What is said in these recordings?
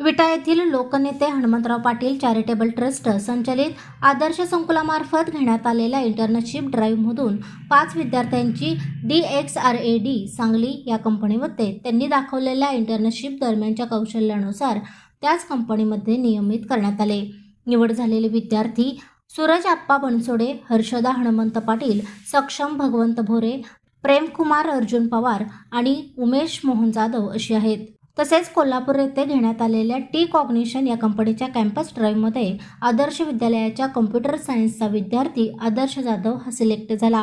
विटा येथील लोकनेते हनुमंतराव पाटील चॅरिटेबल ट्रस्ट संचलित आदर्श संकुलामार्फत घेण्यात आलेल्या इंटर्नशिप ड्राईव्हमधून पाच विद्यार्थ्यांची D X R A D Sangli या कंपनीमध्ये त्यांनी दाखवलेल्या इंटर्नशिप दरम्यानच्या कौशल्यानुसार त्याच कंपनीमध्ये नियमित करण्यात आले. निवड झालेले विद्यार्थी सूरज आप्पा बनसोडे हर्षदा हनुमंत पाटील सक्षम भगवंत भोरे प्रेमकुमार अर्जुन पवार आणि उमेश मोहन जाधव अशी आहेत. तसेच कोल्हापूर येथे घेण्यात आलेल्या टी कॉग्निशन या कंपनीच्या कॅम्पस ड्राईव्हमध्ये आदर्श विद्यालयाच्या कम्प्युटर सायन्सचा विद्यार्थी आदर्श जाधव हा सिलेक्ट झाला.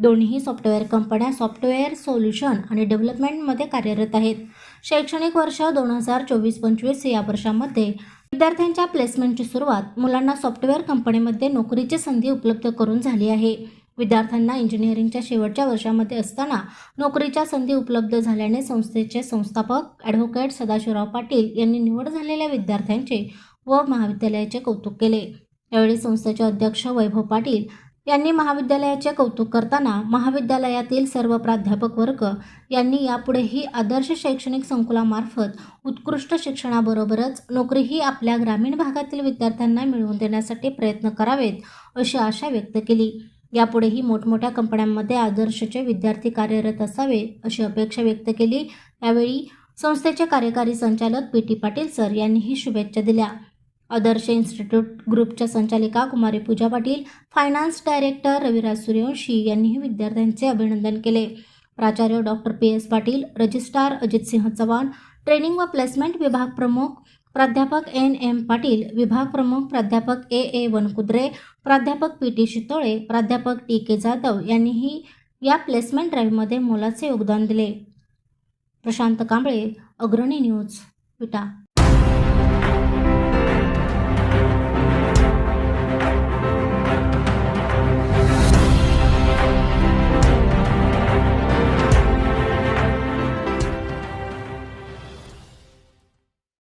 दोन्ही सॉफ्टवेअर कंपन्या सॉफ्टवेअर सोल्युशन आणि डेव्हलपमेंटमध्ये कार्यरत आहेत. शैक्षणिक वर्ष दोन हजार चोवीस पंचवीस या वर्षामध्ये विद्यार्थ्यांच्या प्लेसमेंटची सुरुवात मुलांना सॉफ्टवेअर कंपनीमध्ये नोकरीची संधी उपलब्ध करून झाली आहे. विद्यार्थ्यांना इंजिनिअरिंगच्या शेवटच्या वर्षामध्ये असताना नोकरीच्या संधी उपलब्ध झाल्याने संस्थेचे संस्थापक ॲडव्होकेट सदाशिवराव पाटील यांनी निवड झालेल्या विद्यार्थ्यांचे व महाविद्यालयाचे कौतुक केले. यावेळी संस्थेचे अध्यक्ष वैभव पाटील यांनी महाविद्यालयाचे कौतुक करताना महाविद्यालयातील सर्व प्राध्यापक वर्ग यांनी यापुढेही आदर्श शैक्षणिक संकुलामार्फत उत्कृष्ट शिक्षणाबरोबरच नोकरीही आपल्या ग्रामीण भागातील विद्यार्थ्यांना मिळवून देण्यासाठी प्रयत्न करावेत अशी आशा व्यक्त केली. यापुढेही मोठमोठ्या कंपन्यांमध्ये आदर्शचे विद्यार्थी कार्यरत असावे अशी अपेक्षा व्यक्त केली. यावेळी संस्थेचे कार्यकारी संचालक पी टी पाटील सर यांनीही शुभेच्छा दिल्या. आदर्श इन्स्टिट्यूट ग्रुपच्या संचालिका कुमारी पूजा पाटील फायनान्स डायरेक्टर रविराज सूर्यवंशी यांनीही विद्यार्थ्यांचे अभिनंदन केले. प्राचार्य doctor P S Patil registrar Ajitsinh Chavan training व प्लेसमेंट विभाग प्रमुख प्राध्यापक एन एम पाटील विभाग प्रमुख प्राध्यापक ए ए वनकुद्रे प्राध्यापक पी टी शितोळे प्राध्यापक टी के जाधव यांनीही या प्लेसमेंट ड्राईव्हमध्ये मोलाचे योगदान दिले. प्रशांत कांबळे अग्रणी न्यूज विटा.